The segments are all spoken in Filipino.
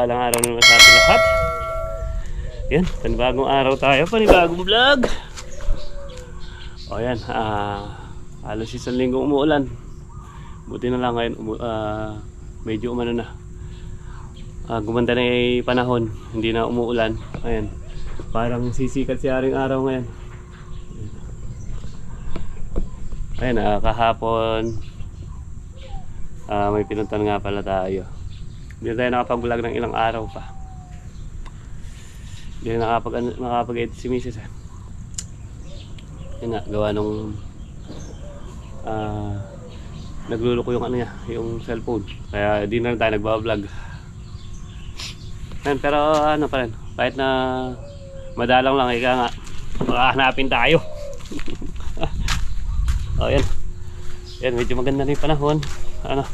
Mapagpalang araw naman sa ating lahat. Yan, panibagong araw tayo, panibagong vlog. O yan, ah, halos isang linggo umuulan. Buti na lang ngayon, umu, ah, medyo umano na. Ah, gumanda na yung panahon, hindi na umuulan. Ayan, parang sisikat si aring araw ngayon. Ayan, ah, kahapon, ah, may pinuntan nga pala tayo. Hindi tayo nakapag-vlog ng ilang araw pa. Hindi na nakapag, ano, nakapag-edit si Mrs. Eh. Yun nga, gawa nung ah, nagluluko yung ano niya, yung cellphone. Kaya di na rin tayo nagbablog. Ayan, pero ano pa rin, kahit na madalang lang, ika nga, makahanapin tayo. oh, yan. Yan, medyo maganda na yung panahon. Ano,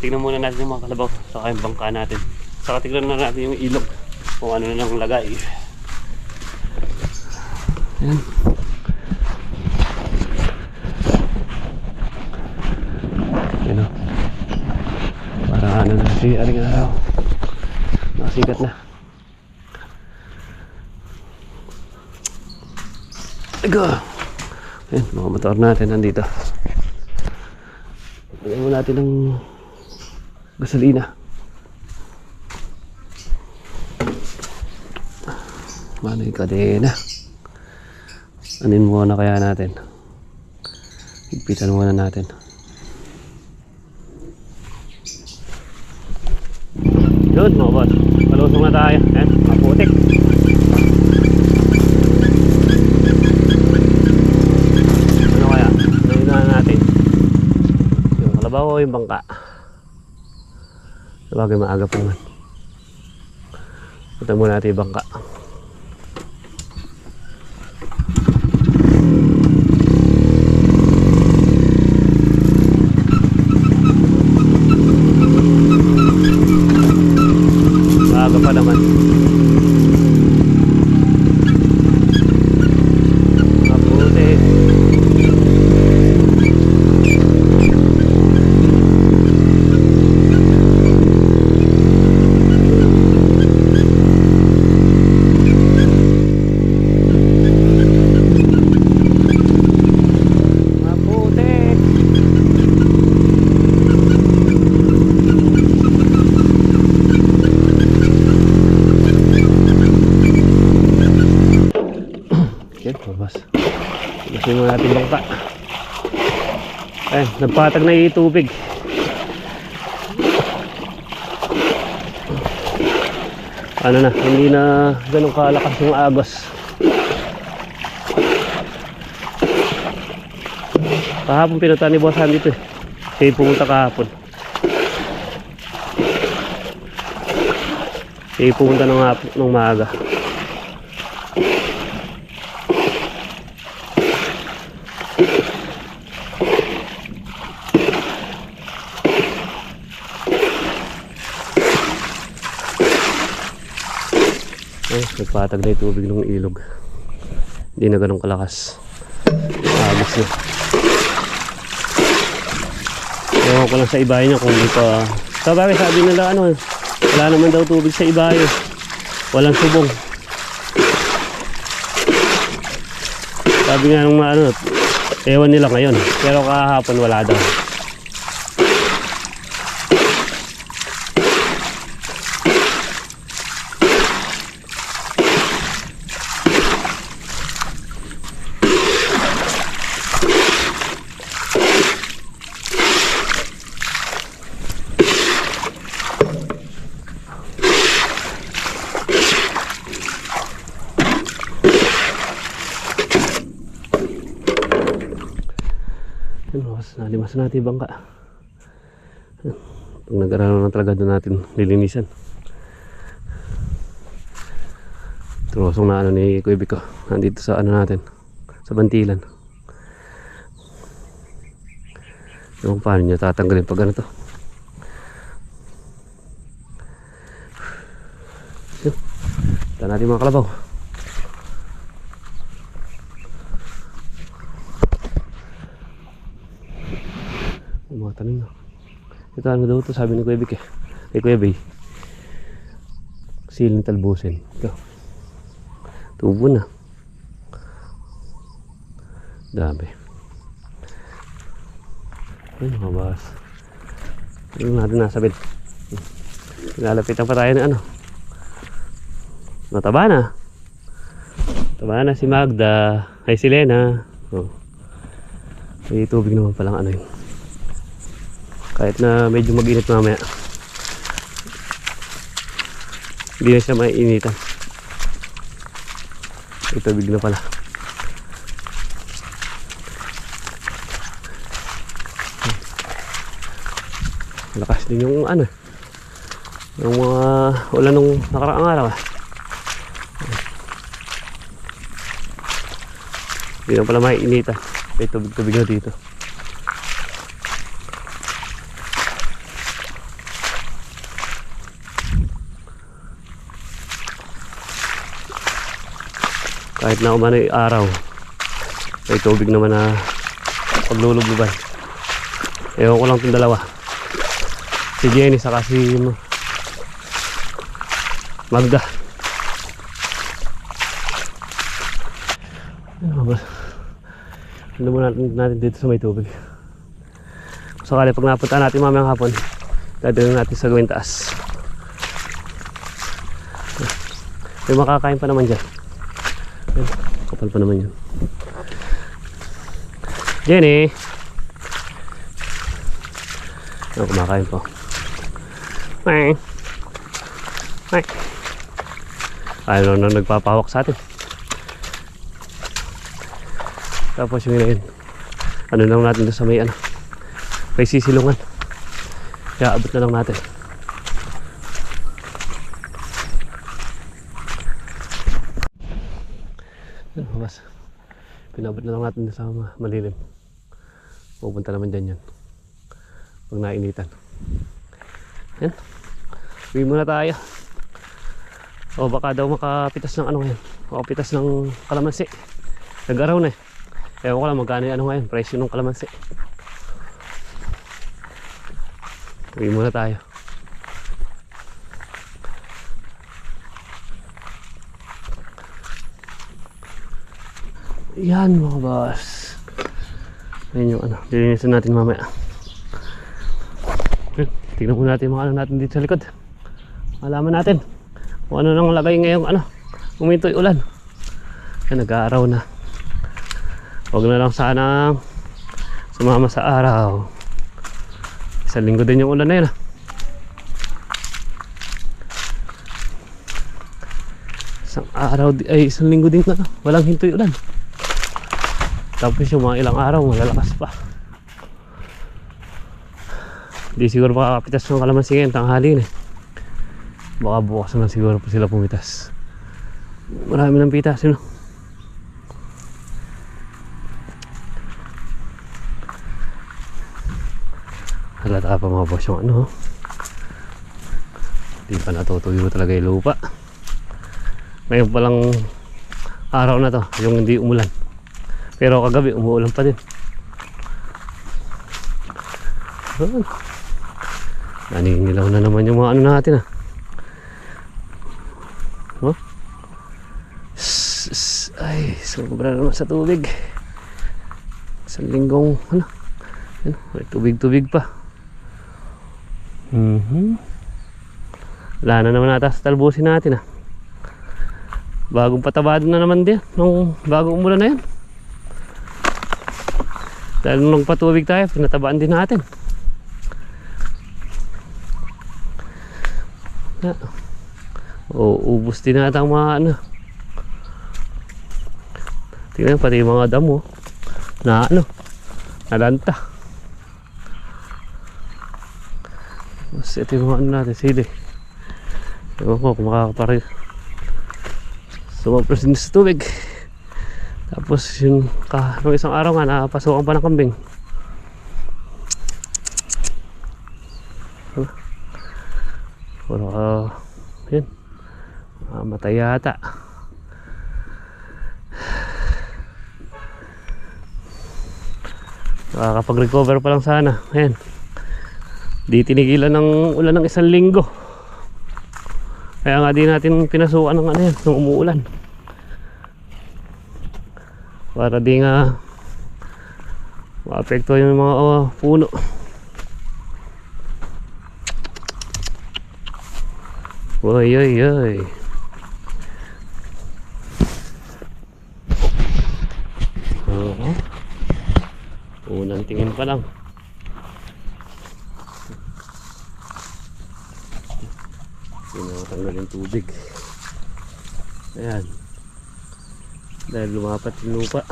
tignan muna natin yung mga kalabaw saka yung bangka natin. Saka tignan na natin yung ilog kung ano na lang lagay. Yan. Yan o. Para ano na si Aling Araw. Nakasikat na. Ego! Yan, mga motor natin nandito. Lagyan mo natin ng gasolina. Mano yung kadena. Anin muna kaya natin. Higpitan muna natin. Yun mga boss. Palusong na tayo. Yan, maputik. Ano kaya? Ano na natin? Yung kalabaw o yung bangka? Sabagay maaga pa naman. Punta muna natin yung bangka. Maaga pa naman. Mabuti. Mabuti. Yan, mabas. Mo natin bangka. Ay, nagpatag na yung tubig. Ano na, hindi na ganun kalakas yung agos. Kahapon pinunta ni Boss dito eh. Siya pumunta kahapon. Siya pumunta hap- nung maaga. Ay, nagpatag na tubig ng ilog. Hindi na ganun kalakas. Agos na. Ewan ko lang sa ibayo niya kung hindi pa... Sa bagay sabi nila ano, wala naman daw tubig sa ibayo. Walang subong. Sabi nga nung ano, ewan nila ngayon. Pero kahapon wala daw. Ano, nalimas natin bangka. Pag nag-arano na talaga doon natin lilinisan. Trosong na ano ni Kuya Biko. Nandito sa ano natin. Sa bantilan. Yung paano niya tatanggalin pag ano to. Ito natin mga kalabaw. Mga tanim na. Ito ano daw to sabi ni Kuya Vic eh. Kay Kuya Bay. siling talbusin. Ito. Tubo na. Dami. Ay, mga boss. Tingnan natin nasa bed. Nalapitan pa tayo ng ano. Mataba na. Taba na si Magda. Ay si Lena. Oh. May tubig naman palang ano yun. Kahit na medyo mag-init mamaya. Hindi na siya maiinitan. May tubig na pala. Malakas din yung ano. Yung mga ulan nung nakaraang araw. ah. Hindi na pala maiinitan. May tubig-tubig na dito. Kahit na umano yung araw, may tubig naman na paglulubluban. Ewan ko lang itong dalawa. Si Jenny saka si Ma- Magda. Ano ba? Natin, natin dito sa may tubig. Kung sakali pag napunta natin mamayang hapon, dadalhin natin sa gawin taas. May makakain pa naman dyan. Kapal pa naman yun. Jenny! Ano kumakain po? Ay! Ay! Ayaw na nagpapahawak sa atin. Tapos yung yun, ano lang natin doon sa may ano, may sisilungan. Kaya abot na lang natin. Ano, mas pinabot na lang natin sa ma- malilim. Pupunta naman dyan yan. Pag nainitan. Yan. Uwi muna tayo. O baka daw makapitas ng ano ngayon. Makapitas ng kalamansi. Nag-araw na eh. Ewan ko lang magkano yung ano ngayon, presyo ng kalamansi. Uwi muna tayo. Yan mga boss. Ayun yung ano, dilinisan natin mamaya. Ayun, tignan muna natin mga ano natin dito sa likod. Malaman natin kung ano nang lagay ngayong ano, uminto yung ulan. Yan, nag-aaraw na. Huwag na lang sana sumama sa araw. Isang linggo din yung ulan na yun. ah. Isang araw, ay isang linggo din na. Walang hinto yung ulan. Tapos yung mga ilang araw, malalakas pa. Hindi siguro makakapitas ng kalamansi ngayon, tanghali na eh. Baka bukas naman siguro po sila pumitas. Marami ng pitas, yun. oh. Halata pa mga boss yung ano. oh. Di pa natutuyo talaga yung lupa. Ngayon palang araw na to, yung hindi umulan. Pero kagabi umuulan pa din. Ayun. Naninilaw na naman yung mga ano natin ah. Oh. Ss- ss- Ay, sobra naman sa tubig. Sa linggong ano. Ano, may tubig-tubig pa. Mhm. Wala na naman ata sa talbusin natin ah. Bagong patabado na naman din nung bagong umulan na yan. Dahil nung patubig tayo, pinatabaan din natin. Na, o, ubus din natin ang mga ano. Tingnan pati yung mga damo. Na ano, nalanta. Tapos ito yung ano natin, sili. Ewan ko kung makakapari. Sumapros din sa tubig. Tapos yung ka, nung isang araw nga napasukan pa ng kambing. Puro uh, yun. Uh, matay yata. Nakakapag-recover pa lang sana. Ayan. Di tinigilan ng ulan ng isang linggo. Kaya nga di natin pinasukan ng ano yan, nung umuulan. Para di nga maapekto yung mga oh, puno. Oy, oy, oy. Oo. Unang tingin pa lang. Tinatanggal yung tubig. Ayan. Dahil lumapat yung lupa.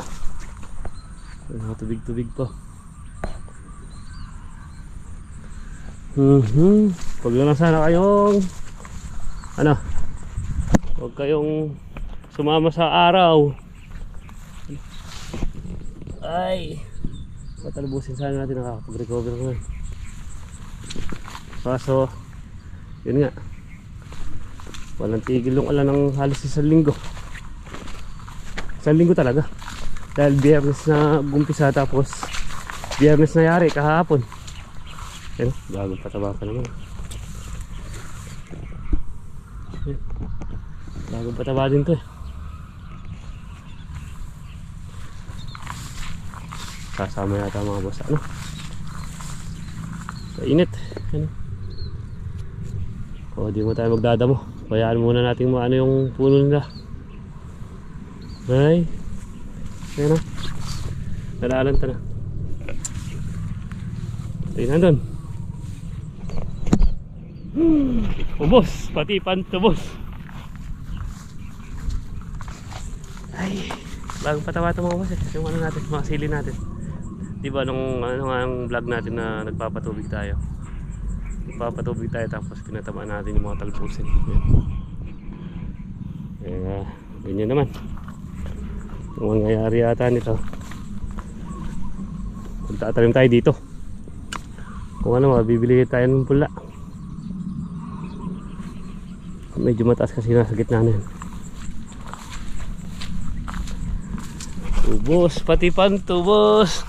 Mga tubig-tubig pa. Mhm. Pag lang sana kayong ano? Huwag kayong sumama sa araw. Ay. Patalbusin sana natin nakakapag-recover ngayon. Kaso, yun nga. Walang tigil yung alam ng halos isang linggo. Isang linggo talaga. Dahil biyernes na gumpisa tapos biyernes na yari kahapon. Yan, bagong pataba pa naman. Bagong pataba din to eh. Kasama yata mga boss. Ano? Sa init. Ano? O, di mo tayo magdadamo. Bayaan muna natin mo ano yung puno nila. Ay. Ayan na. Nalalanta na. Ayun na doon. Ubos. Pati pantubos. Ay. Bagong patawa ito mga boss eh. Yung ano natin, mga sili natin. Di ba nung ano nga yung vlog natin na nagpapatubig tayo. Nagpapatubig tayo tapos pinatamaan natin yung mga talbusin. Eh, ganyan naman. Ang mangyayari yata nito. Magtatanim tayo dito. Kung ano, mabibili tayo ng pula. Medyo mataas kasi nasa gitna na yan. Tubos, pati pantubos.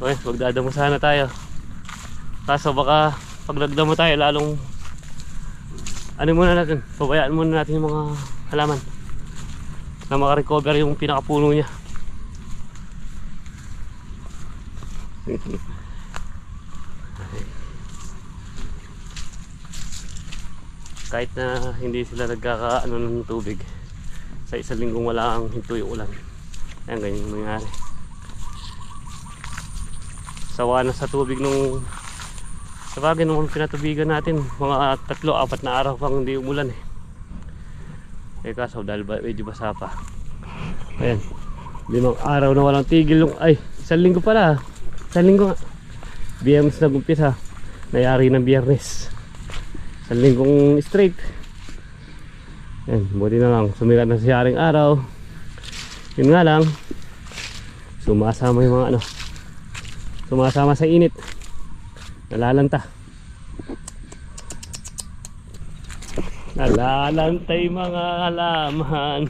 Okay, magdadamo sana tayo. Kaso baka pag nagdamo tayo lalong ano muna natin, pabayaan muna natin yung mga halaman na makarecover yung pinakapuno niya. Kahit na hindi sila nagkakaano ng tubig sa isang linggong wala ang hinto yung ulan. Ayan, ganyan yung nangyari. Sawa na sa tubig nung sa bagay nung pinatubigan natin mga tatlo, apat na araw pang hindi umulan eh. Eh kaso dahil ba, medyo basa pa. Ayan. Limang araw na walang tigil yung ay, isang linggo pala. Isang linggo nga. BMS na gumpisa. Nayari ng biyernes. Isang linggong straight. Ayan, buti na lang. Sumikat na sa yaring araw. Yun nga lang. Sumasama yung mga ano. Sumasama sa init. Nalalanta. Nalalantay mga halaman.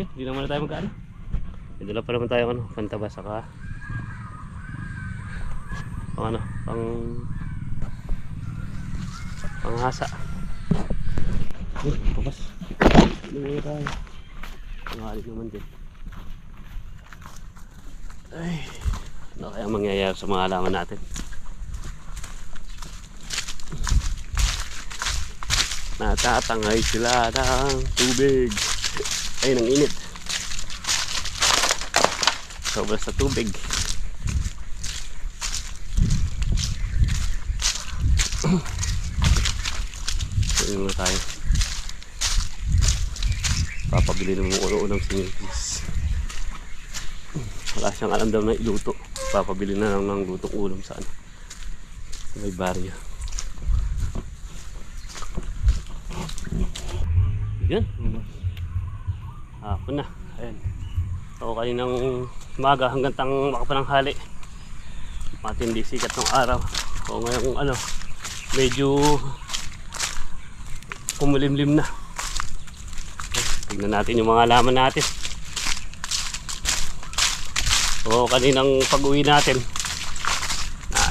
Yan, di naman na tayo magkano. May dala pa naman tayo ano, pantaba saka pang ano, pang panghasa. Yan, papas. Lumayo tayo. Pangalit naman din. Ay, ano kaya mangyayari sa mga halaman natin? Natatangay sila ng tubig. Ay, ng init. Sobra sa tubig. Ayun muna tayo. Papabili ng mga ulo-unang sinilkis. Wala siyang alam daw na iluto. Papabili na lang ng lutong ulam sa ano. May barya. Yan. Hapon na. Ayan. So kaninang maga hanggang tang makapananghali. Matindi sikat ng araw. So ngayong ano, medyo kumulimlim na. Tignan natin yung mga halaman natin. So kaninang pag-uwi natin,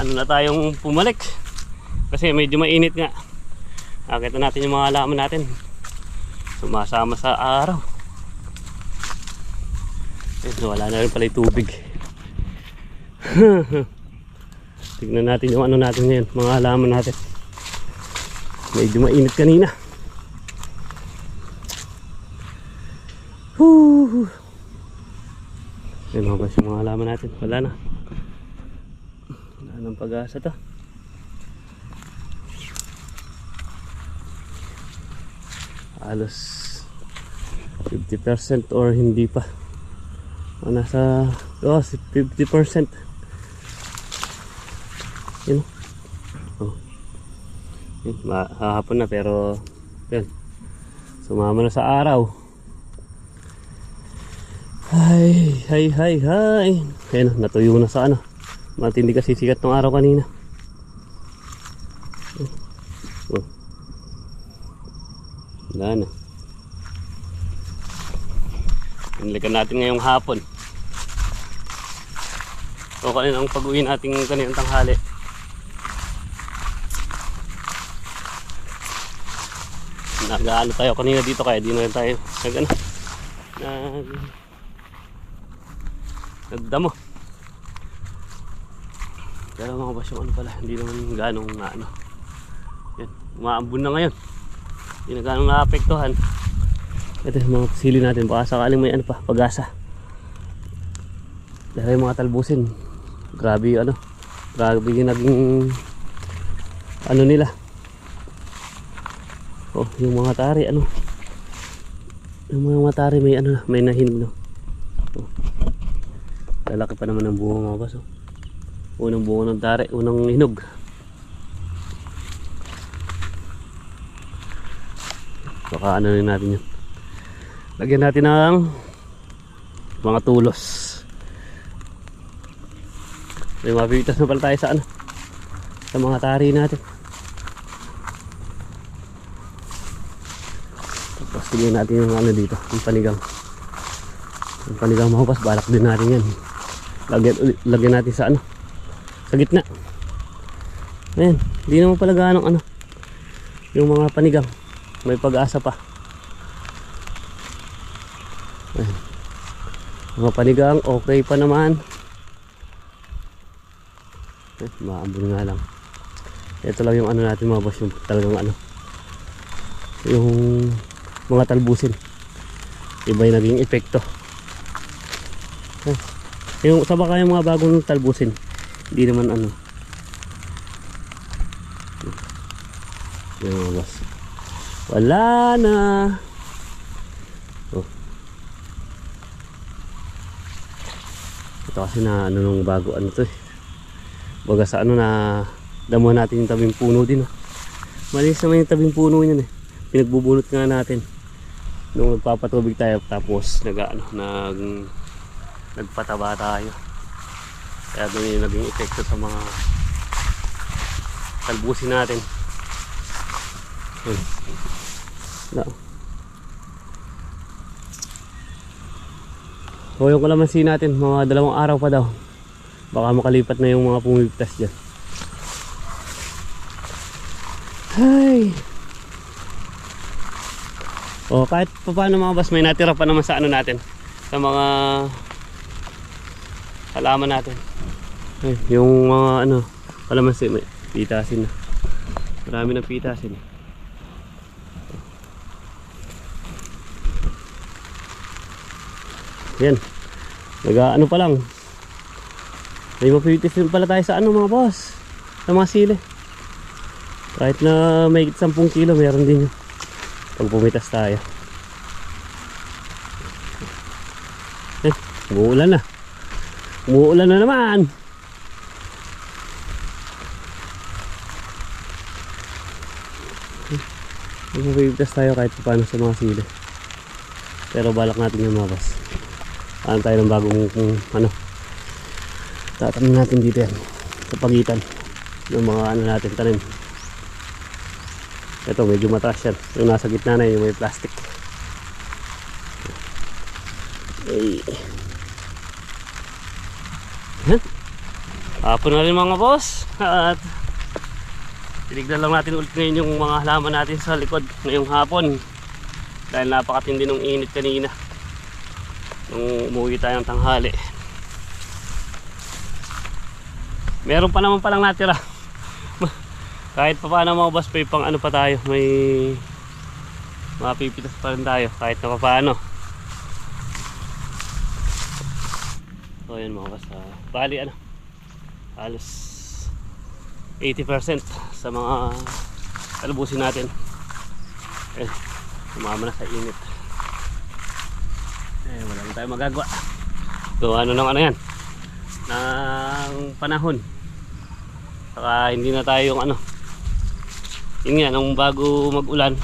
ano na tayong pumalik. Kasi medyo mainit nga. Nakita natin yung mga halaman natin. Sumasama sa araw. Eh, wala na rin pala tubig. Tignan natin yung ano natin ngayon, mga halaman natin. Medyo mainit kanina. Whew. Yan mga boss, yung mga halaman natin. Wala na. Wala nang pag-asa to. Halos 50% or hindi pa. O, nasa oh, 50%. Yun. Oh. Yun, hahapon na pero yun. Sumama na sa araw. Hay, hay, hay, hay. Ayun, natuyo na sa ano. Matindi kasi sikat ng araw kanina. Wala na. Inilikan natin ngayong hapon. O kanina ang pag-uwi natin kaninang tanghali. Nag-ano tayo kanina dito kaya di na tayo nag ano, nag nagdamo. Pero mga yung ano pala, hindi naman ganong na ano. Yan, umaambun na ngayon. Hindi na ganong naapektuhan. Ito yung mga sili natin, baka sakaling may ano pa, pag-asa. Dahil yung mga talbusin, grabe yung ano, grabe yung naging ano nila. Oh, yung mga tari, ano. Yung mga matari may ano, may nahinog no. Oh. Lalaki pa naman ng bunga mga boss. Oh. Unang bunga ng tari, unang hinog. Baka ano rin natin yun. Lagyan natin ng mga tulos. May mapipitas na pala tayo sa ano. Sa mga tari natin. Tapos tignan natin yung ano dito, yung panigang. Yung panigang mahupas, balak din natin yan. Lagyan, lagyan natin sa ano, sa gitna. Ayan, hindi naman pala ganong ano, yung mga panigang. May pag-asa pa. Mga panigang, okay pa naman. Eh, maambun nga lang. Ito lang yung ano natin mga boss, yung talagang ano. Yung mga talbusin. Iba yung naging epekto. Eh, yung sa baka yung mga bagong talbusin, hindi naman ano. Yan mga boss. Wala na. Oh. Ito kasi na ano nung bago ano to eh. Baga sa ano na damo natin yung tabing puno din. Oh. Malinis naman yung tabing puno niyan eh. Pinagbubunot nga natin. Nung nagpapatubig tayo tapos nag ano, nag nagpataba tayo. Kaya doon yung naging epekto sa mga talbusin natin. Hmm. Na. O yung kalamansi natin, mga dalawang araw pa daw. Baka makalipat na yung mga pumiptas dyan. Hay! O kahit pa paano mga boss, may natira pa naman sa ano natin. Sa mga halaman natin. Ay, yung mga ano, kalamansi, may pitasin na. Marami ng pitasin. Yan. Naga ano pa lang. May mapipitis din pala tayo sa ano mga boss. Sa mga sili. Kahit na may 10 kilo, meron din yun. Pag pumitas tayo. Eh, umuulan na. Umuulan na naman. May mapipitas tayo kahit paano sa mga sili. Pero balak natin yung mga boss. Ano tayo ng bagong kung ano. Tatanim natin dito yan. Sa pagitan ng mga ano natin tanim. Ito medyo mataas yan. Yung nasa gitna na yun, yung may plastic. Ay. Yan. Hapon na rin mga boss. At tinignan lang natin ulit ngayon yung mga halaman natin sa likod ngayong hapon. Dahil napakatindi ng init kanina. Nung umuwi tayo ng tanghali. Meron pa naman palang natira. kahit pa paano boss, may pang ano pa tayo. May mapipitas pa rin tayo kahit na pa paano. So yun mga boss. ah, bali ano, halos 80% sa mga talubusin natin. Eh, sumama na sa init. Eh, wala na tayo magagawa. So ano nang ano yan? ng panahon. Saka hindi na tayo yung ano. Yun nga, nung bago mag-ulan,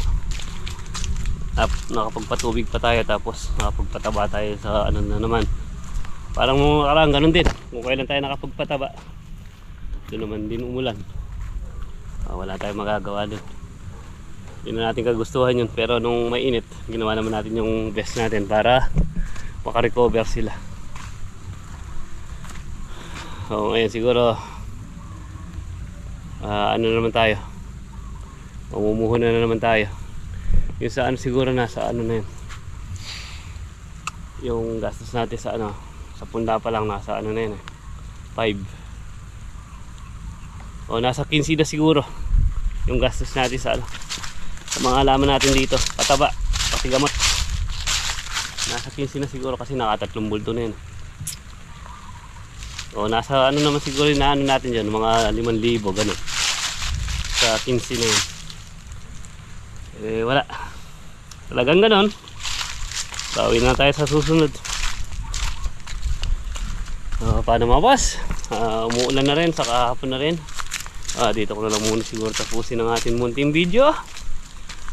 nap, nakapagpatubig pa tayo tapos nakapagpataba tayo sa ano na naman. Parang mga karang ganun din. Kung kailan tayo nakapagpataba, doon naman din umulan. Ah, wala tayong magagawa doon. Hindi na natin kagustuhan yun. Pero nung mainit, ginawa naman natin yung best natin para makarecover sila. So ngayon siguro ah, ano na naman tayo? Mamumuho na, na naman tayo. Yung sa ano siguro nasa ano na yun? Yung gastos natin sa ano sa punda pa lang nasa ano na yun eh 5 o nasa 15 na siguro yung gastos natin sa ano sa mga alaman natin dito. Pataba pati gamot nasa 15 na siguro kasi nakatatlong bulto na yun o nasa ano naman siguro yung naano natin dyan, mga 5,000 ganun. Sa 15 na yun. Eh wala. Talagang ganun. Bawi na tayo sa susunod. Uh, paano mga? Ah, umuulan na rin, saka hapon na rin. Ah, dito ko na lang muna siguro tapusin ang ating munting video.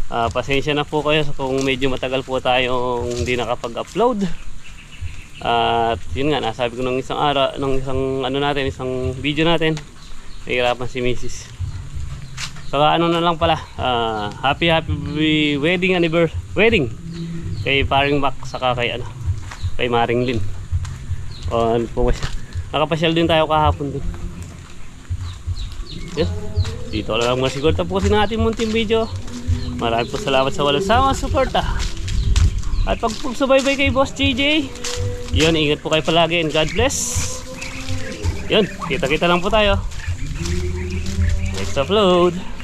Ah, pasensya na po kayo kung medyo matagal po tayong hindi nakapag-upload. At yun nga, nasabi ko ng isang araw, ng isang ano natin, isang video natin. Nahihirapan si Mrs. Saka ano na lang pala, ah, happy happy wedding anniversary, wedding kay Paring Mac saka kay ano, kay Maring Lin. O ano po siya? Nakapasyal din tayo kahapon din. Yes. Dito lang mga siguro tapusin natin munting video. Maraming po salamat sa walang sama suporta. At pag subaybay kay Boss JJ, yun, ingat po kayo palagi and God bless. Yun, kita-kita lang po tayo. Next upload.